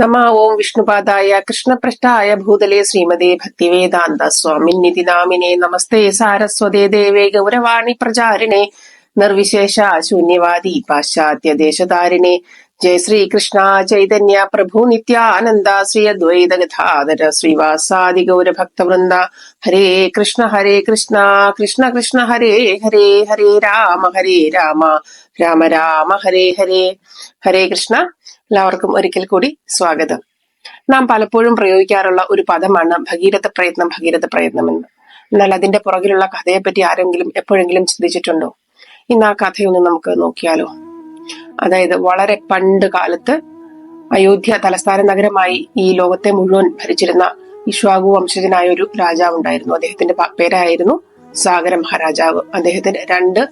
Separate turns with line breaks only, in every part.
നമ ഓം വിഷ്ണുപാദായ കൃഷ്ണപൃഷ്ഠായ ഭൂതലേ ശ്രീമതേ ഭക്തിവേദാന്ത സ്വാമിന്നിതി നാമിനെ നമസ്തേ സാരസ്വതേ ദേവേ ഗൗരവാണി പ്രചാരിണേ നിർവിശേഷ ശൂന്യവാദി പാശ്ചാത്യ ദേശധാരിണേ ജയ ശ്രീകൃഷ്ണ ചൈതന്യ പ്രഭു നിത്യാനന്ദ ശ്രീ അദ്വൈത ഗഥാധര ശ്രീവാസാദി ഗൗരഭക്തവൃന്ദ ഹരേ കൃഷ്ണ ഹരേ കൃഷ്ണ കൃഷ്ണ കൃഷ്ണ ഹരേ ഹരേ ഹരേ രാമ ഹരേ രാമ രാമ രാമ ഹരേ ഹരേ ഹരേ കൃഷ്ണ എല്ലാവർക്കും ഒരിക്കൽ കൂടി സ്വാഗതം. നാം പലപ്പോഴും പ്രയോഗിക്കാറുള്ള ഒരു പദമാണ് ഭഗീരഥ പ്രയത്നം ഭഗീരഥ പ്രയത്നം എന്ന്. എന്നാൽ അതിന്റെ പുറകിലുള്ള കഥയെപ്പറ്റി ആരെങ്കിലും എപ്പോഴെങ്കിലും ചിന്തിച്ചിട്ടുണ്ടോ? ഇന്ന് ആ കഥയൊന്ന് നമുക്ക് നോക്കിയാലോ? അതായത് വളരെ പണ്ട് കാലത്ത് അയോധ്യ തലസ്ഥാന നഗരമായി ഈ ലോകത്തെ മുഴുവൻ ഭരിച്ചിരുന്ന ഇഷ്വാഗു വംശജനായ ഒരു രാജാവ് ഉണ്ടായിരുന്നു അദ്ദേഹത്തിന്റെ പേരായിരുന്നു സാഗര മഹാരാജാവ് അദ്ദേഹത്തിന് രണ്ട്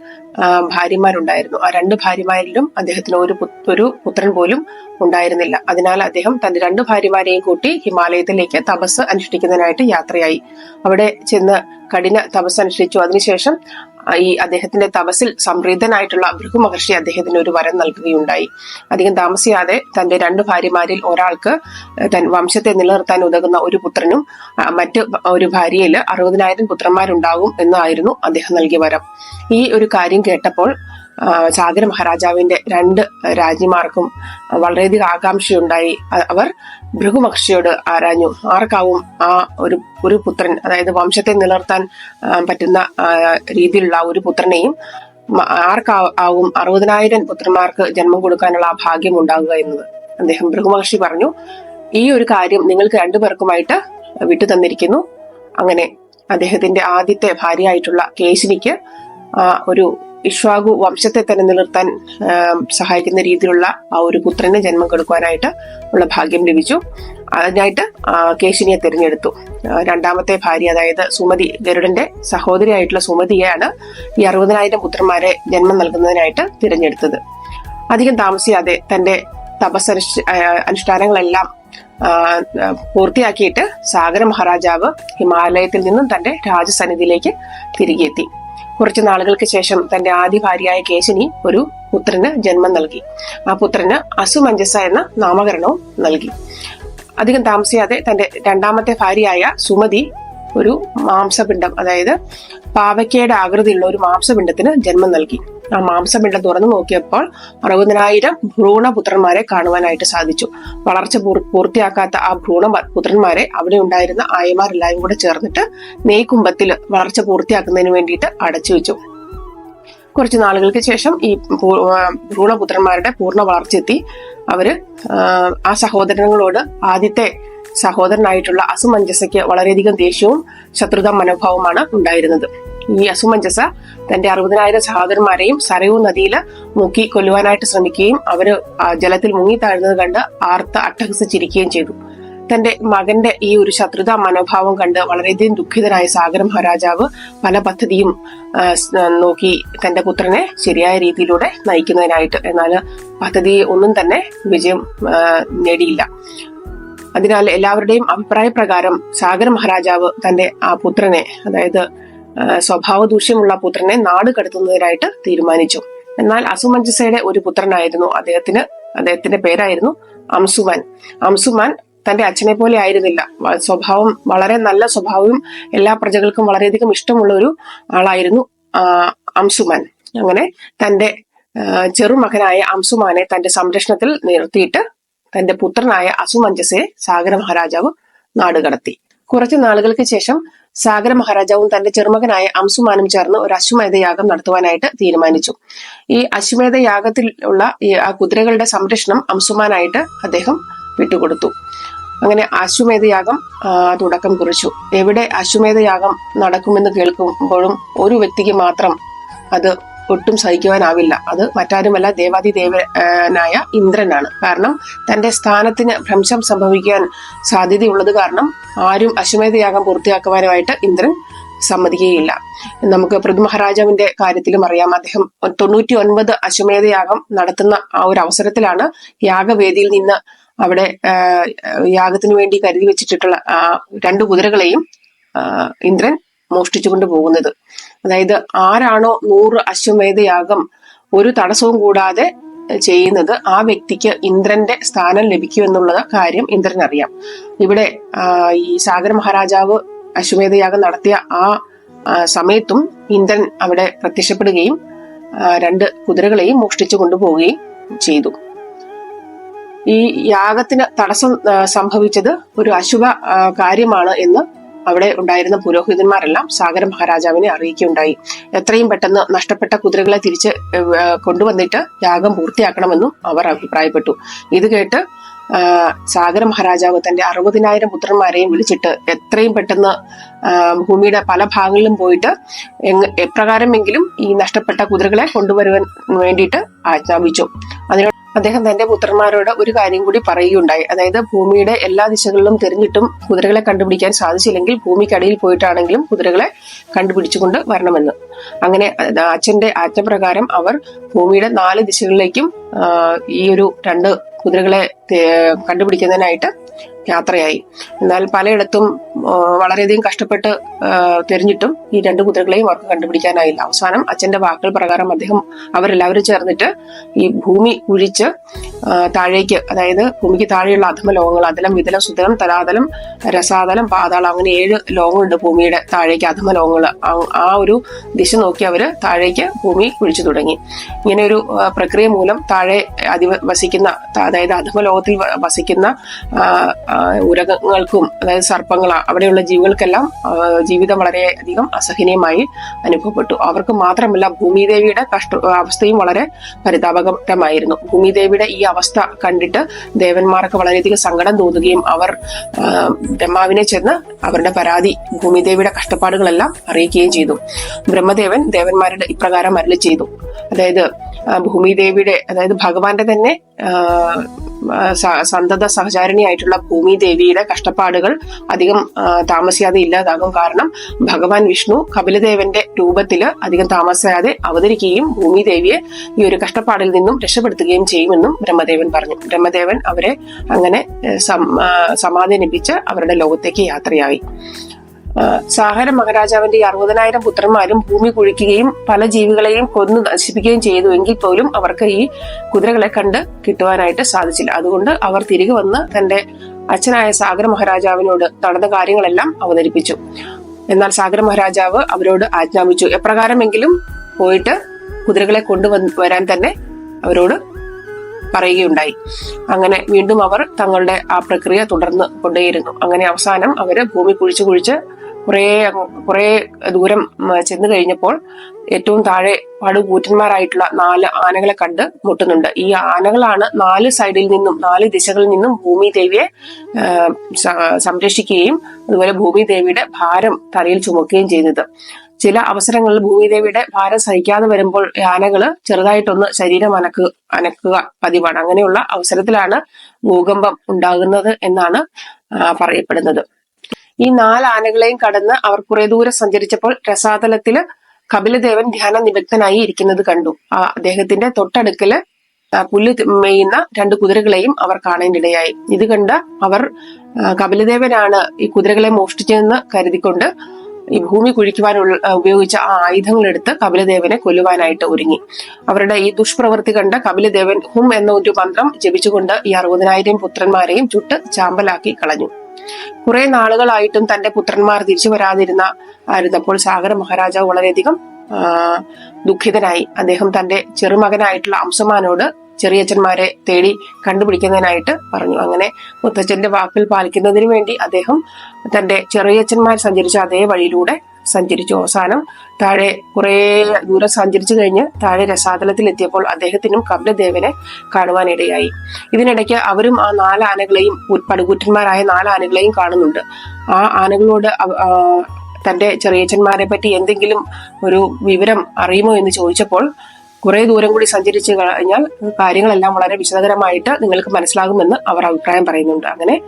ഭാര്യമാരുണ്ടായിരുന്നു. ആ രണ്ട് ഭാര്യമാരിലും അദ്ദേഹത്തിന് ഒരു ഒരു പുത്രൻ പോലും ഉണ്ടായിരുന്നില്ല. അതിനാൽ അദ്ദേഹം തന്റെ രണ്ട് ഭാര്യമാരെയും കൂട്ടി ഹിമാലയത്തിലേക്ക് തപസ് അനുഷ്ഠിക്കുന്നതിനായിട്ട് യാത്രയായി. അവിടെ ചെന്ന് കഠിന തപസ് അനുഷ്ഠിച്ചു. അതിനുശേഷം ഈ അദ്ദേഹത്തിന്റെ തപസ്സിൽ സമൃദ്ധനായിട്ടുള്ള ഭൃഗു മഹർഷി അദ്ദേഹത്തിന് ഒരു വരം നൽകുകയുണ്ടായി. അധികം താമസിയാതെ തന്റെ രണ്ട് ഭാര്യമാരിൽ ഒരാൾക്ക് തൻ വംശത്തെ നിലനിർത്താൻ ഉതകുന്ന ഒരു പുത്രനും മറ്റു ഒരു ഭാര്യയിൽ അറുപതിനായിരം പുത്രന്മാരുണ്ടാകും എന്നായിരുന്നു അദ്ദേഹം നൽകിയ വരം. ഈ ഒരു കാര്യം കേട്ടപ്പോൾ സാഗര മഹാരാജാവിന്റെ രണ്ട് രാജ്യമാർക്കും വളരെയധികം ആകാംക്ഷയുണ്ടായി. അവർ ഭൃഗുമഹർഷിയോട് ആരാഞ്ഞു. ആർക്കാവും ആ ഒരു ഒരു പുത്രൻ അതായത് വംശത്തെ നിലനിർത്താൻ പറ്റുന്ന രീതിയിലുള്ള ഒരു പുത്രനെയും മ- ആർക്കാ- ആവും അറുപതിനായിരം പുത്രന്മാർക്ക് ജന്മം കൊടുക്കാനുള്ള ആ ഭാഗ്യം ഉണ്ടാകുക എന്നത്. അദ്ദേഹം ഭൃഗുമഹർഷി പറഞ്ഞു ഈ ഒരു കാര്യം നിങ്ങൾക്ക് രണ്ടുപേർക്കുമായിട്ട് വിട്ടു തന്നിരിക്കുന്നു. അങ്ങനെ അദ്ദേഹത്തിന്റെ ആദ്യത്തെ ഭാര്യയായിട്ടുള്ള കേശിനിക്ക് ഒരു ഇഷ്വാഗു വംശത്തെ തന്നെ നിലനിർത്താൻ സഹായിക്കുന്ന രീതിയിലുള്ള ആ ഒരു പുത്രന് ജന്മം കൊടുക്കുവാനായിട്ട് ഉള്ള ഭാഗ്യം ലഭിച്ചു. അതിനായിട്ട് കേശിനിയെ തിരഞ്ഞെടുത്തു. രണ്ടാമത്തെ ഭാര്യ അതായത് സുമതി ഗരുഡന്റെ സഹോദരിയായിട്ടുള്ള സുമതിയാണ് ഈ അറുപതിനായിരം പുത്രന്മാരെ ജന്മം നൽകുന്നതിനായിട്ട് തിരഞ്ഞെടുത്തത്. അധികം താമസിയാതെ തന്റെ തപസ് അനുഷ്ഠ- അനുഷ്ഠാനങ്ങളെല്ലാം പൂർത്തിയാക്കിയിട്ട് സാഗര മഹാരാജാവ് ഹിമാലയത്തിൽ നിന്നും തന്റെ രാജസന്നിധിയിലേക്ക് തിരികെ എത്തി കുറച്ചു നാളുകൾക്ക് ശേഷം തന്റെ ആദ്യ ഭാര്യയായ കേശിനി ഒരു പുത്രന് ജന്മം നൽകി. ആ പുത്രന് അസുമഞ്ജസ എന്ന നാമകരണവും നൽകി. അധികം താമസിയാതെ തന്റെ രണ്ടാമത്തെ ഭാര്യയായ സുമതി ഒരു മാംസപിണ്ഡം അതായത് പാവയ്ക്കയുടെ ആകൃതിയുള്ള ഒരു മാംസപിണ്ഡത്തിന് ജന്മം നൽകി. ആ മാംസപിണ്ഡം തുറന്നു നോക്കിയപ്പോൾ അറുപതിനായിരം ഭ്രൂണപുത്രന്മാരെ കാണുവാനായിട്ട് സാധിച്ചു. വളർച്ച പൂർത്തിയാക്കാത്ത ആ ഭ്രൂണ പുത്രന്മാരെ അവിടെ ഉണ്ടായിരുന്ന ആയമാരെല്ലാവരും കൂടെ ചേർന്നിട്ട് നെയ്ക്കുമ്പത്തിൽ വളർച്ച പൂർത്തിയാക്കുന്നതിന് വേണ്ടിയിട്ട് അടച്ചു വെച്ചു. കുറച്ച് നാളുകൾക്ക് ശേഷം ഈ ഭ്രൂണപുത്രന്മാരുടെ പൂർണ വളർച്ചയെത്തി അവർ ആ സഹോദരങ്ങളോട് ആദ്യത്തെ സഹോദരനായിട്ടുള്ള അസുമഞ്ജസയ്ക്ക് വളരെയധികം ദേഷ്യവും ശത്രുതാ മനോഭാവവുമാണ് ഉണ്ടായിരുന്നത്. ഈ അസുമഞ്ജസ തന്റെ അറുപതിനായിരം സഹോദരന്മാരെയും സരയൂ നദിയിൽ മുക്കി കൊല്ലുവാനായിട്ട് ശ്രമിക്കുകയും അവർ ജലത്തിൽ മുങ്ങി താഴ്ന്നത് കണ്ട് ആർത്ത് അട്ടഹസിച്ചിരിക്കുകയും ചെയ്തു. തന്റെ മകന്റെ ഈ ഒരു ശത്രുതാ മനോഭാവം കണ്ട് വളരെയധികം ദുഃഖിതനായ സാഗര മഹാരാജാവ് പല പദ്ധതിയും നോക്കി തന്റെ പുത്രനെ ശരിയായ രീതിയിലൂടെ നയിക്കുന്നതിനായിട്ട്. എന്നാൽ പദ്ധതി ഒന്നും തന്നെ വിജയം നേടിയില്ല. അതിനാൽ എല്ലാവരുടെയും അഭിപ്രായ പ്രകാരം സാഗർ മഹാരാജാവ് തന്റെ ആ പുത്രനെ അതായത് സ്വഭാവ ദൂഷ്യമുള്ള പുത്രനെ നാട് കടത്തുന്നതിനായിട്ട് തീരുമാനിച്ചു. എന്നാൽ അസുമഞ്ജസയുടെ ഒരു പുത്രനായിരുന്നു അദ്ദേഹത്തിന് അദ്ദേഹത്തിന്റെ പേരായിരുന്നു അംസുമാൻ. അംസുമാൻ തന്റെ അച്ഛനെ പോലെ ആയിരുന്നില്ല. സ്വഭാവം വളരെ നല്ല സ്വഭാവവും എല്ലാ പ്രജകൾക്കും വളരെയധികം ഇഷ്ടമുള്ള ഒരു ആളായിരുന്നു അംസുമാൻ. അങ്ങനെ തന്റെ ചെറുമകനായ അംസുമാനെ തന്റെ സംരക്ഷണത്തിൽ നിർത്തിയിട്ട് തന്റെ പുത്രനായ അസുമഞ്ജസെ സാഗര മഹാരാജാവ് നാടുകടത്തി കുറച്ചു നാളുകൾക്ക് ശേഷം സാഗര മഹാരാജാവും തന്റെ ചെറുമകനായ അംസുമാനും ചേർന്ന് ഒരു അശ്വമേധ യാഗം നടത്തുവാനായിട്ട് തീരുമാനിച്ചു. ഈ അശ്വമേധ യാഗത്തിൽ ഉള്ള ഈ ആ കുതിരകളുടെ സംരക്ഷണം അംസുമാനായിട്ട് അദ്ദേഹം വിട്ടുകൊടുത്തു. അങ്ങനെ അശ്വമേധ യാഗം ആ, തുടക്കം കുറിച്ചു. എവിടെ അശ്വമേധ യാഗം നടക്കുമെന്ന് കേൾക്കുമ്പോഴും ഒരു വ്യക്തിക്ക് മാത്രം അത് ഒട്ടും സഹിക്കുവാനാവില്ല. അത് മറ്റാരുമല്ല ദേവാദി ദേവനായ ഇന്ദ്രനാണ്. കാരണം തന്റെ സ്ഥാനത്തിന് ഭ്രംശം സംഭവിക്കാൻ സാധ്യതയുള്ളത് കാരണം ആരും അശ്വമേധയാഗം പൂർത്തിയാക്കുവാനുമായിട്ട് ഇന്ദ്രൻ സമ്മതിക്കുകയില്ല. നമുക്ക് പൃഥ്വി മഹാരാജാവിന്റെ കാര്യത്തിലും അറിയാം. അദ്ദേഹം തൊണ്ണൂറ്റി ഒൻപത് അശ്വമേധയാഗം നടത്തുന്ന ആ ഒരു അവസരത്തിലാണ് യാഗവേദിയിൽ നിന്ന് അവിടെ യാഗത്തിനു വേണ്ടി കരുതി വെച്ചിട്ടുള്ള ആ, രണ്ടു കുതിരകളെയും ഇന്ദ്രൻ മോഷ്ടിച്ചുകൊണ്ട് പോകുന്നത് അതായത് ആരാണോ നൂറ് അശ്വമേധ യാഗം ഒരു തടസ്സവും കൂടാതെ ചെയ്യുന്നത് ആ വ്യക്തിക്ക് ഇന്ദ്രന്റെ സ്ഥാനം ലഭിക്കും എന്നുള്ള കാര്യം ഇന്ദ്രൻ അറിയാം ഇവിടെ ഈ സാഗര മഹാരാജാവ് അശ്വമേധയാഗം നടത്തിയ ആ സമയത്തും ഇന്ദ്രൻ അവിടെ പ്രത്യക്ഷപ്പെടുകയും രണ്ട് കുതിരകളെയും മോഷ്ടിച്ചു കൊണ്ടുപോവുകയും ചെയ്തു. ഈ യാഗത്തിന് തടസ്സം സംഭവിച്ചത് ഒരു അശുഭ കാര്യമാണ് എന്ന് അവിടെ ഉണ്ടായിരുന്ന പുരോഹിതന്മാരെല്ലാം സാഗര മഹാരാജാവിനെ അറിയിക്കുകയുണ്ടായി. എത്രയും പെട്ടെന്ന് നഷ്ടപ്പെട്ട കുതിരകളെ തിരിച്ച് കൊണ്ടുവന്നിട്ട് യാഗം പൂർത്തിയാക്കണമെന്നും അവർ അഭിപ്രായപ്പെട്ടു. ഇത് കേട്ട് സാഗര മഹാരാജാവ് തന്റെ അറുപതിനായിരം പുത്രന്മാരെയും വിളിച്ചിട്ട് എത്രയും പെട്ടെന്ന് ഭൂമിയുടെ പല ഭാഗങ്ങളിലും പോയിട്ട് എപ്രകാരമെങ്കിലും ഈ നഷ്ടപ്പെട്ട കുതിരകളെ കൊണ്ടുവരുവാൻ വേണ്ടിയിട്ട് ആജ്ഞാപിച്ചു. അതിനോട് അദ്ദേഹം തന്റെ പുത്രന്മാരോട് ഒരു കാര്യം കൂടി പറയുകയുണ്ടായി. അതായത് ഭൂമിയുടെ എല്ലാ ദിശകളിലും തിരിഞ്ഞിട്ടും കുതിരകളെ കണ്ടുപിടിക്കാൻ സാധിച്ചില്ലെങ്കിൽ ഭൂമിക്കടിയിൽ പോയിട്ടാണെങ്കിലും കുതിരകളെ കണ്ടുപിടിച്ചുകൊണ്ട് വരണമെന്ന്. അങ്ങനെ അച്ഛന്റെ ആജ്ഞപ്രകാരം അവർ ഭൂമിയുടെ നാല് ദിശകളിലേക്കും ഈ ഒരു രണ്ട് കുതിരകളെ കണ്ടുപിടിക്കുന്നതിനായിട്ട് യാത്രയായി. എന്നാൽ പലയിടത്തും വളരെയധികം കഷ്ടപ്പെട്ട് തിരഞ്ഞിട്ടും ഈ രണ്ട് കുതിരകളെയും അവർക്ക് കണ്ടുപിടിക്കാനായില്ല. അവസാനം അച്ഛന്റെ വാക്കുകൾ പ്രകാരം അദ്ദേഹം അവരെല്ലാവരും ചേർന്നിട്ട് ഈ ഭൂമി കുഴിച്ച് താഴേക്ക് അതായത് ഭൂമിക്ക് താഴെയുള്ള അധമ ലോകങ്ങൾ അതിലും വിതലം സുതലം തലാതലം രസാതലം പാതാളം അങ്ങനെ ഏഴ് ലോകമുണ്ട് ഭൂമിയുടെ താഴേക്ക് അധമ ലോകങ്ങൾ ആ ഒരു ദിശ നോക്കി അവർ താഴേക്ക് ഭൂമി കുഴിച്ചു തുടങ്ങി. ഇങ്ങനെ ഒരു പ്രക്രിയ മൂലം താഴെ അധിവസിക്കുന്ന അതായത് അധമ ലോകത്തിൽ വ- വസിക്കുന്ന ഉരകങ്ങൾക്കും അതായത് സർപ്പങ്ങൾ അവിടെയുള്ള ജീവികൾക്കെല്ലാം ജീവിതം വളരെയധികം അസഹനീയമായി അനുഭവപ്പെട്ടു. അവർക്ക് മാത്രമല്ല ഭൂമിദേവിയുടെ കഷ്ട അവസ്ഥയും വളരെ പരിതാപകരമായിരുന്നു. ഭൂമിദേവിയുടെ ഈ അവസ്ഥ കണ്ടിട്ട് ദേവന്മാർക്ക് വളരെയധികം സങ്കടം തോന്നുകയും അവർ ബ്രഹ്മാവിനെ ചെന്ന് അവരുടെ പരാതി ഭൂമിദേവിയുടെ കഷ്ടപ്പാടുകളെല്ലാം അറിയിക്കുകയും ചെയ്തു. ബ്രഹ്മദേവൻ ദേവന്മാരുടെ ഇപ്രകാരം അരളി ചെയ്തു. അതായത് ഭൂമിദേവിയുടെ അതായത് ഭഗവാന്റെ തന്നെ സന്തത സഹചാരിണിയായിട്ടുള്ള ഭൂമി ദേവിയുടെ കഷ്ടപ്പാടുകൾ അധികം താമസിയാതെ ഇല്ലാതാകും കാരണം ഭഗവാൻ വിഷ്ണു കപിലദേവന്റെ രൂപത്തിൽ അധികം താമസിയാതെ അവതരിക്കുകയും ഭൂമി ദേവിയെ ഈ ഒരു കഷ്ടപ്പാടിൽ നിന്നും രക്ഷപ്പെടുത്തുകയും ചെയ്യുമെന്നും ബ്രഹ്മദേവൻ പറഞ്ഞു. ബ്രഹ്മദേവൻ അവരെ അങ്ങനെ സമാധാനിപ്പിച്ച് അവരുടെ ലോകത്തേക്ക് യാത്രയായി. സാഹര മഹാരാജാവിന്റെ അറുപതിനായിരം പുത്രന്മാരും ഭൂമി കുഴിക്കുകയും പല ജീവികളെയും കൊന്നു നശിപ്പിക്കുകയും ചെയ്തു എങ്കിൽ പോലും അവർക്ക് ഈ കുതിരകളെ കണ്ട് കിട്ടുവാനായിട്ട് സാധിച്ചില്ല. അതുകൊണ്ട് അവർ തിരികെ വന്ന് തന്റെ അച്ഛനായ സാഗര മഹാരാജാവിനോട് നടന്ന കാര്യങ്ങളെല്ലാം അവതരിപ്പിച്ചു. എന്നാൽ സാഗര മഹാരാജാവ് അവരോട് ആജ്ഞാപിച്ചു. എപ്രകാരമെങ്കിലും പോയിട്ട് കുതിരകളെ കൊണ്ടുവന്ന് വരാൻ തന്നെ അവരോട് പറയുകയുണ്ടായി. അങ്ങനെ വീണ്ടും അവർ തങ്ങളുടെ ആ പ്രക്രിയ തുടർന്ന് കൊണ്ടേയിരുന്നു. അങ്ങനെ അവസാനം അവർ ഭൂമി കുഴിച്ചു കുഴിച്ച് കുറേ കുറേ ദൂരം ചെന്ന് കഴിഞ്ഞപ്പോൾ ഏറ്റവും താഴെ പടുകൂറ്റന്മാരായിട്ടുള്ള നാല് ആനകളെ കണ്ട് മുട്ടുന്നുണ്ട്. ഈ ആനകളാണ് നാല് സൈഡിൽ നിന്നും നാല് ദിശകളിൽ നിന്നും ഭൂമി ദേവിയെ സംരക്ഷിക്കുകയും അതുപോലെ ഭൂമി ദേവിയുടെ ഭാരം തലയിൽ ചുമക്കുകയും ചെയ്യുന്നത് ചില അവസരങ്ങളിൽ ഭൂമിദേവിയുടെ ഭാരം സഹിക്കാതെ വരുമ്പോൾ ആനകൾ ചെറുതായിട്ടൊന്ന് ശരീരം അനക്ക് അനക്കുക പതിവാണ്. അങ്ങനെയുള്ള അവസരത്തിലാണ് ഭൂകമ്പം ഉണ്ടാകുന്നത് എന്നാണ് പറയപ്പെടുന്നത്. ഈ നാല് ആനകളെയും കടന്ന് അവർ കുറെ ദൂരെ സഞ്ചരിച്ചപ്പോൾ രസാതലത്തിൽ കപിലദേവൻ ധ്യാന നിമഗ്നനായി ഇരിക്കുന്നത് കണ്ടു. ആ അദ്ദേഹത്തിന്റെ തൊട്ടടുക്കൽ പുല്ല് മെയ്യുന്ന രണ്ട് കുതിരകളെയും അവർ കാണാനിടയായി. ഇത് കണ്ട് അവർ കപിലദേവനാണ് ഈ കുതിരകളെ മോഷ്ടിച്ചതെന്ന് കരുതിക്കൊണ്ട് ഈ ഭൂമി കുഴിക്കുവാനുള്ള ഉപയോഗിച്ച ആ ആയുധങ്ങളെടുത്ത് കപിലദേവനെ കൊല്ലുവാനായിട്ട് ഒരുങ്ങി. അവരുടെ ഈ ദുഷ്പ്രവൃത്തി കണ്ട കപിലദേവൻ ഹും എന്ന ഒരു മന്ത്രം ജപിച്ചുകൊണ്ട് ഈ അറുപതിനായിരം പുത്രന്മാരെയും ചുട്ട് ചാമ്പലാക്കി കളഞ്ഞു. കുറെ നാളുകളായിട്ടും തന്റെ പുത്രന്മാർ തിരിച്ചു വരാതിരുന്ന ആയിരുന്നപ്പോൾ സാഗര മഹാരാജാവ് വളരെയധികം ദുഃഖിതനായി. അദ്ദേഹം തന്റെ ചെറുമകനായിട്ടുള്ള അംസമാനോട് ചെറിയച്ഛന്മാരെ തേടി കണ്ടുപിടിക്കുന്നതിനായിട്ട് പറഞ്ഞു. അങ്ങനെ മുത്തച്ഛന്റെ വാക്കിൽ പാലിക്കുന്നതിന് വേണ്ടി അദ്ദേഹം തന്റെ ചെറിയച്ഛന്മാർ സഞ്ചരിച്ച അതേ വഴിയിലൂടെ സഞ്ചരിച്ചു. അവസാനം താഴെ കുറെ ദൂരം സഞ്ചരിച്ചു കഴിഞ്ഞ് താഴെ രസാതലത്തിൽ എത്തിയപ്പോൾ അദ്ദേഹത്തിനും കപിലദേവനെ കാണുവാനിടയായി. ഇതിനിടയ്ക്ക് അവരും ആ നാല് ആനകളെയും പടുകൂറ്റന്മാരായ നാല് ആനകളെയും കാണുന്നുണ്ട്. ആ ആനകളോട് തന്റെ ചെറിയച്ഛന്മാരെ പറ്റി എന്തെങ്കിലും ഒരു വിവരം അറിയുമോ എന്ന് ചോദിച്ചപ്പോൾ കുറെ ദൂരം കൂടി സഞ്ചരിച്ചു കഴിഞ്ഞാൽ കാര്യങ്ങളെല്ലാം വളരെ വിശദകരമായിട്ട് നിങ്ങൾക്ക് മനസ്സിലാകുമെന്ന് അവർ അഭിപ്രായം പറയുന്നുണ്ട്. അങ്ങനെ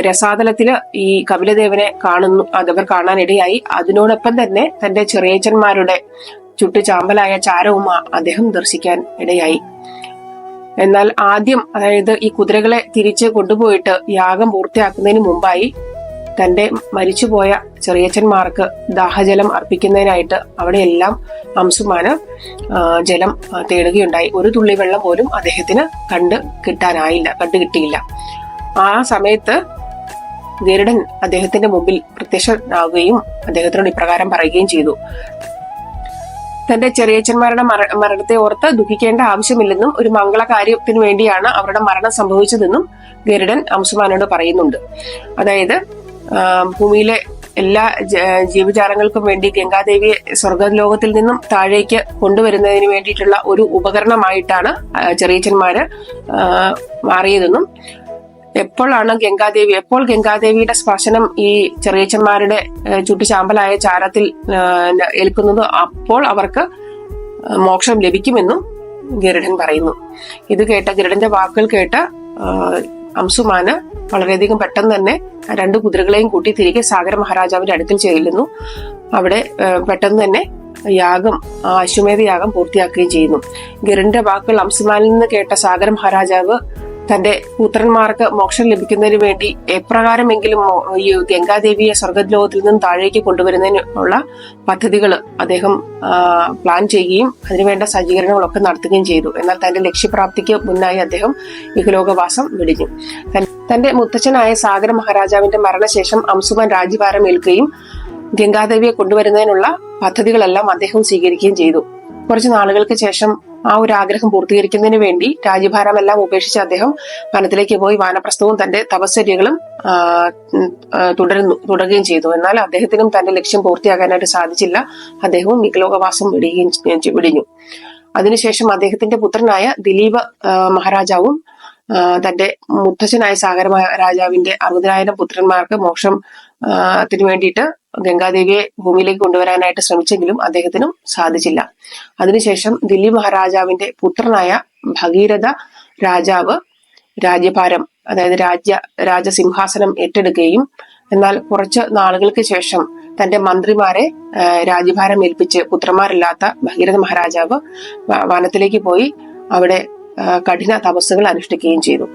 രസാതലത്തിൽ ഈ കപിലദേവനെ കാണുന്നു അതവർ കാണാനിടയായി. അതിനോടൊപ്പം തന്നെ തന്റെ ചെറിയച്ചന്മാരുടെ ചുട്ടുചാമ്പലായ ചാരവും അദ്ദേഹം ദർശിക്കാൻ ഇടയായി. എന്നാൽ ആദ്യം അതായത് ഈ കുതിരകളെ തിരിച്ച് കൊണ്ടുപോയിട്ട് യാഗം പൂർത്തിയാക്കുന്നതിന് മുമ്പായി തന്റെ മരിച്ചുപോയ ചെറിയച്ഛന്മാർക്ക് ദാഹജലം അർപ്പിക്കുന്നതിനായിട്ട് അവിടെയെല്ലാം അംസുമാന് ജലം തേടുകയുണ്ടായി. ഒരു തുള്ളി വെള്ളം പോലും അദ്ദേഹത്തിന് കണ്ട് കിട്ടാനായില്ല കണ്ടു കിട്ടിയില്ല. ആ സമയത്ത് ഗരുഡൻ അദ്ദേഹത്തിന്റെ മുമ്പിൽ പ്രത്യക്ഷനാവുകയും അദ്ദേഹത്തിനോട് ഇപ്രകാരം പറയുകയും ചെയ്തു. തന്റെ ചെറിയച്ഛന്മാരുടെ മര- മരണത്തെ ഓർത്ത് ദുഃഖിക്കേണ്ട ആവശ്യമില്ലെന്നും ഒരു മംഗള കാര്യത്തിന് വേണ്ടിയാണ് അവരുടെ മരണം സംഭവിച്ചതെന്നും ഗരുഡൻ അംശുമാനോട് പറയുന്നുണ്ട്. അതായത് ഭൂമിയിലെ എല്ലാ ജീവജാലങ്ങൾക്കും വേണ്ടി ഗംഗാദേവിയെ സ്വർഗലോകത്തിൽ നിന്നും താഴേക്ക് കൊണ്ടുവരുന്നതിന് വേണ്ടിയിട്ടുള്ള ഒരു ഉപകരണമായിട്ടാണ് ചെറിയച്ചന്മാര് മാറിയതെന്നും എപ്പോഴാണ് ഗംഗാദേവി എപ്പോൾ ഗംഗാദേവിയുടെ സ്പർശനം ഈ ചെറിയച്ചന്മാരുടെ ചുട്ടുചാമ്പലായ ചാരത്തിൽ ഏൽക്കുന്നത് അപ്പോൾ അവർക്ക് മോക്ഷം ലഭിക്കുമെന്നും ഗരുഡൻ പറയുന്നു. ഇത് കേട്ട ഗരുഡന്റെ വാക്കുകൾ കേട്ട അംസുമാന് വളരെയധികം പെട്ടെന്ന് തന്നെ രണ്ട് കുതിരകളെയും കൂട്ടി തിരികെ സാഗര മഹാരാജാവിന്റെ അടുത്തിൽ ചെല്ലുന്നു. അവിടെ പെട്ടെന്ന് തന്നെ യാഗം അശ്വമേധ യാഗം പൂർത്തിയാക്കുകയും ചെയ്യുന്നു. ഗരുടെ വാക്കുകൾ അംസുമാനിൽ നിന്ന് കേട്ട സാഗര മഹാരാജാവ് തന്റെ പുത്രന്മാർക്ക് മോക്ഷം ലഭിക്കുന്നതിന് വേണ്ടി എപ്രകാരമെങ്കിലും ഈ ഗംഗാദേവിയെ സ്വർഗലോകത്തിൽ നിന്നും താഴേക്ക് കൊണ്ടുവരുന്നതിനുള്ള പദ്ധതികൾ അദ്ദേഹം പ്ലാൻ ചെയ്യുകയും അതിനുവേണ്ട സജ്ജീകരണങ്ങളൊക്കെ നടത്തുകയും ചെയ്തു. എന്നാൽ തന്റെ ലക്ഷ്യപ്രാപ്തിക്ക് മുന്നായി അദ്ദേഹം ഇഹലോകവാസം വെടിഞ്ഞു. തന്റെ മുത്തച്ഛനായ സാഗര മഹാരാജാവിന്റെ മരണശേഷം അംസുമൻ രാജ്യഭാരം ഏൽക്കുകയും ഗംഗാദേവിയെ കൊണ്ടുവരുന്നതിനുള്ള പദ്ധതികളെല്ലാം അദ്ദേഹം സ്വീകരിക്കുകയും ചെയ്തു. കുറച്ച് നാളുകൾക്ക് ശേഷം ആ ഒരു ആഗ്രഹം പൂർത്തീകരിക്കുന്നതിന് വേണ്ടി രാജ്യഭാരമെല്ലാം ഉപേക്ഷിച്ച് അദ്ദേഹം വനത്തിലേക്ക് പോയി വാനപ്രസ്ഥവും തന്റെ ഉം, തുടരുന്നു തുടരുകയും ചെയ്തു. എന്നാൽ അദ്ദേഹത്തിനും തന്റെ ലക്ഷ്യം പൂർത്തിയാക്കാനായിട്ട് സാധിച്ചില്ല. അദ്ദേഹവും ഇകലോകവാസം വിടുകയും വിടിഞ്ഞു. അതിനുശേഷം അദ്ദേഹത്തിന്റെ പുത്രനായ ദിലീപ് മഹാരാജാവും തന്റെ മുത്തച്ഛനായ സാഗര രാജാവിന്റെ അറുപതിനായിരം പുത്രന്മാർക്ക് മോക്ഷം ത്തിന് വേണ്ടിയിട്ട് ഗംഗാദേവിയെ ഭൂമിയിലേക്ക് കൊണ്ടുവരാനായിട്ട് ശ്രമിച്ചെങ്കിലും അദ്ദേഹത്തിനും സാധിച്ചില്ല. അതിനുശേഷം ദില്ലി മഹാരാജാവിന്റെ പുത്രനായ ഭഗീരഥ രാജാവ് രാജ്യഭാരം അതായത് രാജ്യ രാജസിംഹാസനം ഏറ്റെടുക്കുകയും എന്നാൽ കുറച്ച് നാളുകൾക്ക് ശേഷം തന്റെ മന്ത്രിമാരെ രാജ്യഭാരം ഏൽപ്പിച്ച് പുത്രന്മാരില്ലാത്ത ഭഗീരഥ മഹാരാജാവ് വനത്തിലേക്ക് പോയി അവിടെ കഠിന തപസ്സുകൾ അനുഷ്ഠിക്കുകയും ചെയ്തു.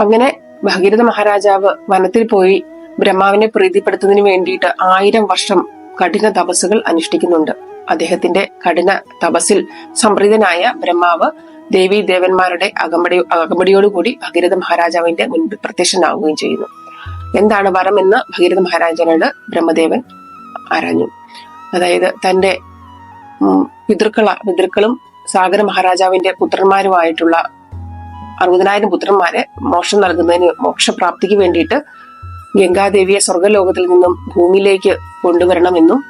അങ്ങനെ ഭഗീരഥ മഹാരാജാവ് വനത്തിൽ പോയി ബ്രഹ്മാവിനെ പ്രീതിപ്പെടുത്തുന്നതിന് വേണ്ടിയിട്ട് ആയിരം വർഷം കഠിന തപസ്സുകൾ അനുഷ്ഠിക്കുന്നുണ്ട്. അദ്ദേഹത്തിന്റെ കഠിന തപസ്സിൽ സംപ്രീതനായ ബ്രഹ്മാവ് ദേവി ദേവന്മാരുടെ അകമ്പടി അകമ്പടിയോടുകൂടി ഭഗീരഥ മഹാരാജാവിന്റെ മുൻപിൽ പ്രത്യക്ഷനാവുകയും ചെയ്യുന്നു. എന്താണ് വരം എന്ന് ഭഗീരഥ മഹാരാജനോട് ബ്രഹ്മദേവൻ ആരാഞ്ഞു. അതായത് തന്റെ പിതൃക്കള പിതൃക്കളും സാഗര മഹാരാജാവിന്റെ പുത്രന്മാരുമായിട്ടുള്ള അറുപതിനായിരം പുത്രന്മാരെ മോക്ഷം നൽകുന്നതിന് മോക്ഷപ്രാപ്തിക്ക് വേണ്ടിയിട്ട് ഗംഗാദേവിയെ സ്വർഗലോകത്തിൽ നിന്നും ഭൂമിയിലേക്ക് കൊണ്ടുവരണമെന്നും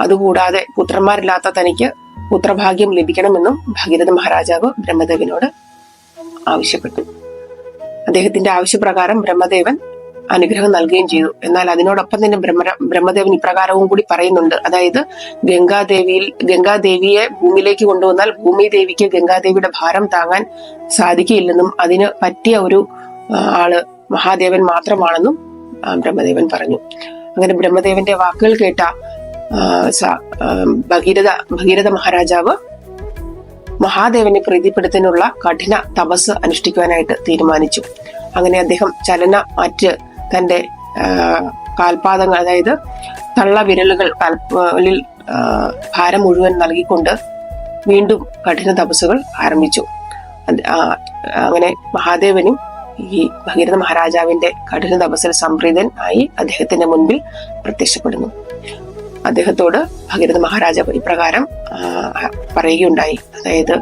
അതുകൂടാതെ പുത്രന്മാരില്ലാത്ത തനിക്ക് പുത്രഭാഗ്യം ലഭിക്കണമെന്നും ഭഗീരഥ മഹാരാജാവ് ബ്രഹ്മദേവനോട് ആവശ്യപ്പെട്ടു. അദ്ദേഹത്തിന്റെ ആവശ്യപ്രകാരം ബ്രഹ്മദേവൻ അനുഗ്രഹം നൽകുകയും ചെയ്തു. എന്നാൽ അതിനോടൊപ്പം തന്നെ ബ്രഹ്മ ബ്രഹ്മദേവൻ ഇപ്രകാരവും കൂടി പറയുന്നുണ്ട്. അതായത് ഗംഗാദേവിയിൽ ഗംഗാദേവിയെ ഭൂമിയിലേക്ക് കൊണ്ടുവന്നാൽ ഭൂമി ദേവിക്ക് ഗംഗാദേവിയുടെ ഭാരം താങ്ങാൻ സാധിക്കില്ലെന്നും അതിന് പറ്റിയ ഒരു ആൾ മഹാദേവൻ മാത്രമാണെന്നും ബ്രഹ്മദേവൻ പറഞ്ഞു. അങ്ങനെ ബ്രഹ്മദേവന്റെ വാക്കുകൾ കേട്ട ഭഗീരഥ ഭഗീരഥ മഹാരാജാവ് മഹാദേവനെ പ്രീതിപ്പെടുത്താനുള്ള കഠിന തപസ് അനുഷ്ഠിക്കുവാനായിട്ട് തീരുമാനിച്ചു. അങ്ങനെ അദ്ദേഹം ചലന മാറ്റ് തന്റെ കാൽപാദങ്ങൾ അതായത് തള്ള വിരലുകൾ കാൽപ്പാലിൽ ഭാരം മുഴുവൻ നൽകിക്കൊണ്ട് വീണ്ടും കഠിന തപസ്സുകൾ ആരംഭിച്ചു. അങ്ങനെ മഹാദേവനും ഈ ഭഗീരഥ മഹാരാജാവിന്റെ കഠിന തപസ്സിൽ സംപ്രീതൻ ആയി അദ്ദേഹത്തിന്റെ മുൻപിൽ പ്രത്യക്ഷപ്പെടുന്നു. അദ്ദേഹത്തോട് ഭഗീരഥ മഹാരാജാവ് ഇപ്രകാരം പറയുകയുണ്ടായി. അതായത്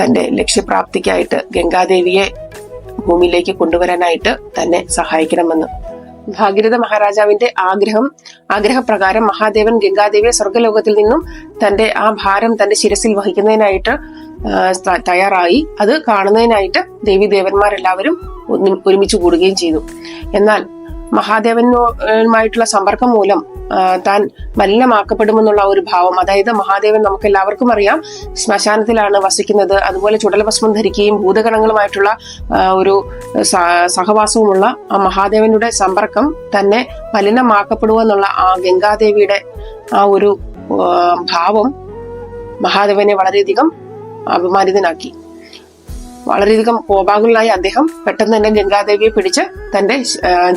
തന്റെ ലക്ഷ്യപ്രാപ്തിക്കായിട്ട് ഗംഗാദേവിയെ ഭൂമിയിലേക്ക് കൊണ്ടുവരാനായിട്ട് തന്നെ സഹായിക്കണമെന്ന്. ഭാഗീരഥ മഹാരാജാവിന്റെ ആഗ്രഹം ആഗ്രഹപ്രകാരം മഹാദേവൻ ഗംഗാദേവിയെ സ്വർഗലോകത്തിൽ നിന്നും തന്റെ ആ ഭാരം തന്റെ ശിരസിൽ വഹിക്കുന്നതിനായിട്ട് തയ്യാറായി. അത് കാണുന്നതിനായിട്ട് ദേവി ദേവന്മാരെല്ലാവരും ഒരുമിച്ച് കൂടുകയും ചെയ്തു. എന്നാൽ മഹാദേവനുമായിട്ടുള്ള സമ്പർക്കം മൂലം താൻ മലിനമാക്കപ്പെടുമെന്നുള്ള ഒരു ഭാവം അതായത് മഹാദേവൻ നമുക്ക് എല്ലാവർക്കും അറിയാം ശ്മശാനത്തിലാണ് വസിക്കുന്നത് അതുപോലെ ചുടല ചുടലഭസ്മം ധരിക്കുകയും ഭൂതഗണങ്ങളുമായിട്ടുള്ള ഒരു സഹവാസവുമുള്ള ആ മഹാദേവനുടെ സമ്പർക്കം തന്നെ മലിനമാക്കപ്പെടുക എന്നുള്ള ആ ഗംഗാദേവിയുടെ ആ ഒരു ഭാവം മഹാദേവനെ വളരെയധികം അപമാനിതനാക്കി വളരെയധികം കോപാകുലനായ അദ്ദേഹം പെട്ടെന്ന് തന്നെ ഗംഗാദേവിയെ പിടിച്ച് തന്റെ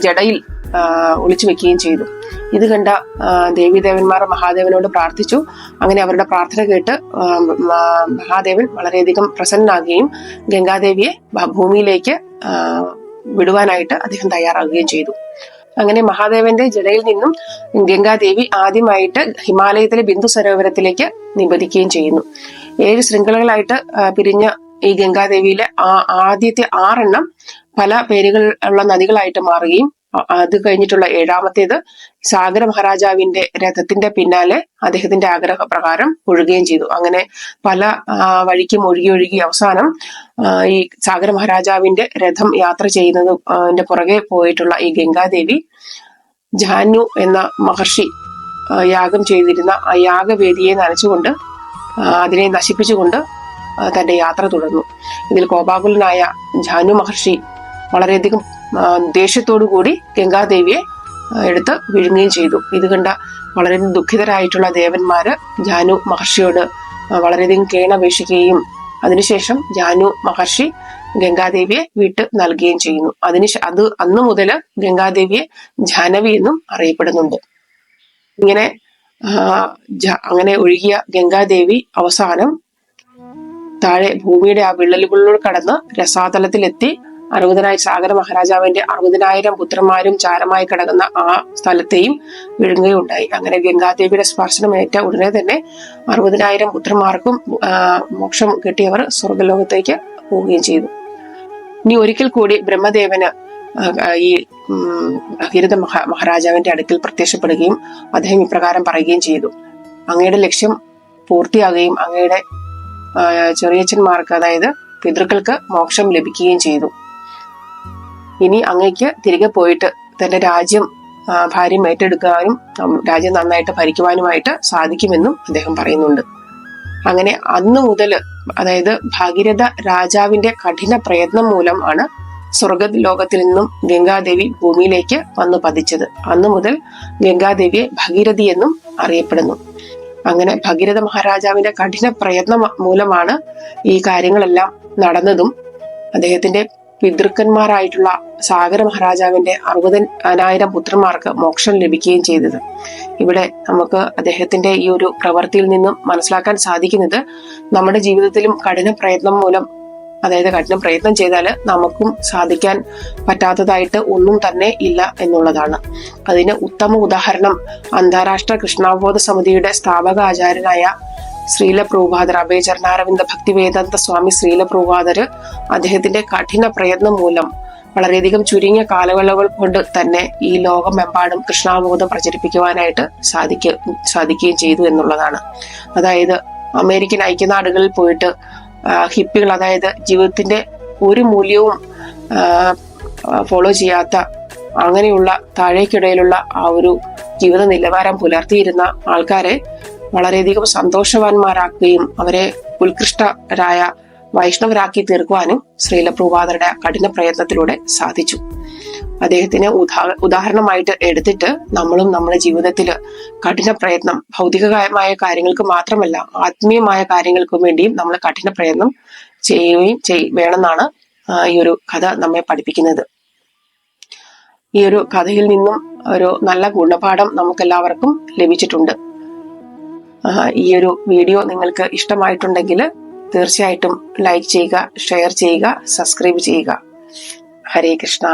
ജടയിൽ ഒളിച്ചു വെക്കുകയും ചെയ്തു. ഇത് കണ്ട ദേവീദേവന്മാർ മഹാദേവനോട് പ്രാർത്ഥിച്ചു. അങ്ങനെ അവരുടെ പ്രാർത്ഥന കേട്ട് മഹാദേവൻ വളരെയധികം പ്രസന്നനാകുകയും ഗംഗാദേവിയെ ഭൂമിയിലേക്ക് വിടുവാനായിട്ട് അദ്ദേഹം തയ്യാറാകുകയും ചെയ്തു. അങ്ങനെ മഹാദേവന്റെ ജടയിൽ നിന്നും ഗംഗാദേവി ആദ്യമായിട്ട് ഹിമാലയത്തിലെ ബിന്ദു സരോവരത്തിലേക്ക് നിബദിക്കുകയും ചെയ്യുന്നു. ഏഴ് ശൃംഖലകളായിട്ട് പിരിഞ്ഞ ഈ ഗംഗാദേവിയിലെ ആ- ആദ്യത്തെ ആറെണ്ണം പല പേരുകൾ ഉള്ള നദികളായിട്ട് മാറുകയും അത് കഴിഞ്ഞിട്ടുള്ള ഏഴാമത്തേത് സാഗര മഹാരാജാവിന്റെ രഥത്തിന്റെ പിന്നാലെ അദ്ദേഹത്തിന്റെ ആഗ്രഹപ്രകാരം ഒഴുകുകയും ചെയ്തു. അങ്ങനെ പല വഴിക്കും ഒഴുകി ഒഴുകി അവസാനം ഈ സാഗര മഹാരാജാവിന്റെ രഥം യാത്ര ചെയ്യുന്നതും പുറകെ പോയിട്ടുള്ള ഈ ഗംഗാദേവി ജാനു എന്ന മഹർഷി യാഗം ചെയ്തിരുന്ന ആ യാഗവേദിയെ നനച്ചുകൊണ്ട് അതിനെ നശിപ്പിച്ചുകൊണ്ട് തന്റെ യാത്ര തുടർന്നു. ഇതിൽ കോപാകുലനായ ജാനു മഹർഷി വളരെയധികം ദേഷ്യത്തോടു കൂടി ഗംഗാദേവിയെ എടുത്ത് വിഴുങ്ങുകയും ചെയ്തു. ഇത് കണ്ട വളരെ ദുഃഖിതരായിട്ടുള്ള ദേവന്മാര് ജാനു മഹർഷിയോട് വളരെയധികം കേണപേക്ഷിക്കുകയും അതിനുശേഷം ജാനു മഹർഷി ഗംഗാദേവിയെ വിട്ട് നൽകുകയും ചെയ്യുന്നു. അതിന് അത് അന്നു മുതൽ ഗംഗാദേവിയെ ജാനവി എന്നും അറിയപ്പെടുന്നുണ്ട്. ഇങ്ങനെ അങ്ങനെ ഒഴുകിയ ഗംഗാദേവി അവസാനം താഴെ ഭൂമിയുടെ ആ വിള്ളലുകളിലൂടെ കടന്ന് രസാതലത്തിലെത്തി. അറുപതിനായി സാഗര മഹാരാജാവിന്റെ അറുപതിനായിരം പുത്രന്മാരും ചാരമായി കിടക്കുന്ന ആ സ്ഥലത്തെയും വിഴുങ്ങുകയുണ്ടായി. അങ്ങനെ ഗംഗാദേവിയുടെ സ്പർശനമേറ്റ ഉടനെ തന്നെ അറുപതിനായിരം പുത്രന്മാർക്കും മോക്ഷം കിട്ടിയവർ സ്വർഗലോകത്തേക്ക് പോവുകയും ചെയ്തു. ഇനി ഒരിക്കൽ കൂടി ബ്രഹ്മദേവന് ഈ ഹിരത മഹാ മഹാരാജാവിന്റെ അടുക്കൽ പ്രത്യക്ഷപ്പെടുകയും അദ്ദേഹം ഇപ്രകാരം പറയുകയും ചെയ്തു. അങ്ങയുടെ ലക്ഷ്യം പൂർത്തിയാകുകയും അങ്ങയുടെ ചെറിയച്ഛന്മാർക്ക് അതായത് പിതൃക്കൾക്ക് മോക്ഷം ലഭിക്കുകയും ചെയ്തു. ഇനി അങ്ങയ്ക്ക് തിരികെ പോയിട്ട് തന്റെ രാജ്യം ഭാര്യം ഏറ്റെടുക്കാനും രാജ്യം നന്നായിട്ട് ഭരിക്കുവാനുമായിട്ട് സാധിക്കുമെന്നും അദ്ദേഹം പറയുന്നുണ്ട്. അങ്ങനെ അന്ന് മുതൽ അതായത് ഭാഗീരഥ രാജാവിന്റെ കഠിന പ്രയത്നം മൂലമാണ് സ്വർഗ ലോകത്തിൽ നിന്നും ഗംഗാദേവി ഭൂമിയിലേക്ക് വന്നു പതിച്ചത്. അന്നു മുതൽ ഗംഗാദേവിയെ ഭഗീരഥി എന്നും അറിയപ്പെടുന്നു. അങ്ങനെ ഭഗീരഥ മഹാരാജാവിന്റെ കഠിന പ്രയത്നം മൂലമാണ് ഈ കാര്യങ്ങളെല്ലാം നടന്നതും അദ്ദേഹത്തിന്റെ പിതൃക്കന്മാരായിട്ടുള്ള സാഗര മഹാരാജാവിന്റെ അറുപതിനായിരം പുത്രന്മാർക്ക് മോക്ഷം ലഭിക്കുകയും ചെയ്തത്. ഇവിടെ നമുക്ക് അദ്ദേഹത്തിന്റെ ഈ ഒരു പ്രവൃത്തിയിൽ നിന്നും മനസ്സിലാക്കാൻ സാധിക്കുന്നത് നമ്മുടെ ജീവിതത്തിലും കഠിന പ്രയത്നം മൂലം അതായത് കഠിന പ്രയത്നം ചെയ്താൽ നമുക്കും സാധിക്കാൻ പറ്റാത്തതായിട്ട് ഒന്നും തന്നെ ഇല്ല എന്നുള്ളതാണ്. അതിന് ഉത്തമ ഉദാഹരണം അന്താരാഷ്ട്ര കൃഷ്ണാവബോധ സമിതിയുടെ സ്ഥാപക ആചാര്യനായ ശ്രീല പ്രഭാതർ അഭയചരണാരവിന്ദ ഭക്തിവേദാന്ത സ്വാമി ശ്രീല പ്രഭാതർ അദ്ദേഹത്തിന്റെ കഠിന പ്രയത്നം മൂലം വളരെയധികം ചുരുങ്ങിയ കാലയളവുകൾ കൊണ്ട് തന്നെ ഈ ലോകമെമ്പാടും കൃഷ്ണാബോധം പ്രചരിപ്പിക്കുവാനായിട്ട് സാധിക്ക സാധിക്കുകയും ചെയ്തു എന്നുള്ളതാണ്. അതായത് അമേരിക്കൻ ഐക്യനാടുകളിൽ പോയിട്ട് ഹിപ്പികൾ അതായത് ജീവിതത്തിന്റെ ഒരു മൂല്യവും ഫോളോ ചെയ്യാത്ത അങ്ങനെയുള്ള താഴേക്കിടയിലുള്ള ആ ഒരു ജീവിത നിലവാരം പുലർത്തിയിരുന്ന ആൾക്കാരെ വളരെയധികം സന്തോഷവാന്മാരാക്കുകയും അവരെ ഉത്കൃഷ്ടരായ വൈഷ്ണവരാക്കി തീർക്കുവാനും ശ്രീലപ്രഭാതരുടെ കഠിന പ്രയത്നത്തിലൂടെ സാധിച്ചു. അദ്ദേഹത്തിന് ഉദാ ഉദാഹരണമായിട്ട് എടുത്തിട്ട് നമ്മളും നമ്മുടെ ജീവിതത്തിൽ കഠിന പ്രയത്നം ഭൗതികമായ കാര്യങ്ങൾക്ക് മാത്രമല്ല ആത്മീയമായ കാര്യങ്ങൾക്കും വേണ്ടിയും നമ്മൾ കഠിന പ്രയത്നം ചെയ്യുകയും ചെയ് വേണമെന്നാണ് ഈ ഒരു കഥ നമ്മെ പഠിപ്പിക്കുന്നത്. ഈ ഒരു കഥയിൽ നിന്നും ഒരു നല്ല ഗുണപാഠം നമുക്കെല്ലാവർക്കും ലഭിച്ചിട്ടുണ്ട്. ഈ ഒരു വീഡിയോ നിങ്ങൾക്ക് ഇഷ്ടമായിട്ടുണ്ടെങ്കിൽ തീർച്ചയായിട്ടും ലൈക്ക് ചെയ്യുക ഷെയർ ചെയ്യുക സബ്സ്ക്രൈബ് ചെയ്യുക. ഹരേ കൃഷ്ണ.